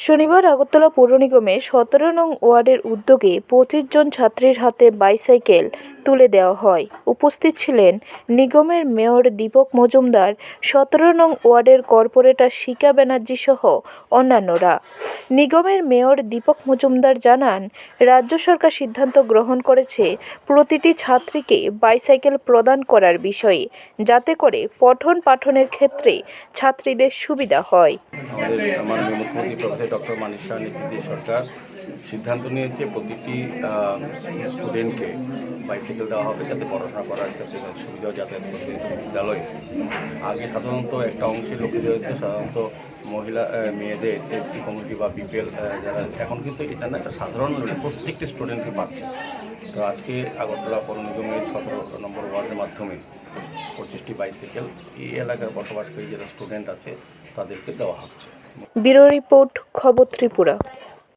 শনিবার আগরতলা পৌর নিগমের সতেরো নং ওয়ার্ডের উদ্যোগে পঁচিশ জন ছাত্রীর হাতে বাইসাইকেল তুলে দেওয়া হয়। উপস্থিত ছিলেন নিগমের মেয়র দীপক মজুমদার, সতেরো নং ওয়ার্ডের কর্পোরেটর শিকা ব্যানার্জি সহ অন্যান্যরা। নিগমের মেয়র দীপক মজুমদার জানান, রাজ্য সরকার সিদ্ধান্ত গ্রহণ করেছে প্রতিটি ছাত্রীকে বাইসাইকেল প্রদান করার বিষয়ে, যাতে করে পঠন পাঠনের ক্ষেত্রে ছাত্রীদের সুবিধা হয়। প্রফেসর ডক্টর সরকার সিদ্ধান্ত নিয়েছে প্রতিটি স্টুডেন্টকে বাইসাইকেল দেওয়া হবে যাতে পড়াশোনা করার ক্ষেত্রে তাদের সুবিধা যাতায়াত করতে বিদ্যালয়ে। আগে সাধারণত একটা অংশে লোকেদের হচ্ছে সাধারণত মহিলা মেয়েদের এসসি কমিউনিটি বা বিপিএল যারা, এখন কিন্তু এটা না একটা সাধারণ প্রত্যেকটি স্টুডেন্টকে পাচ্ছে। তো আজকে আগরতলা পৌর নিগমের সতেরো নম্বর ওয়ার্ডের মাধ্যমে পঁচিশটি বাইসাইকেল এই এলাকার বসবাসকারী যারা স্টুডেন্ট আছে, তাদেরকে দেওয়া হচ্ছে। ব্যুরো রিপোর্ট, খবর ত্রিপুরা।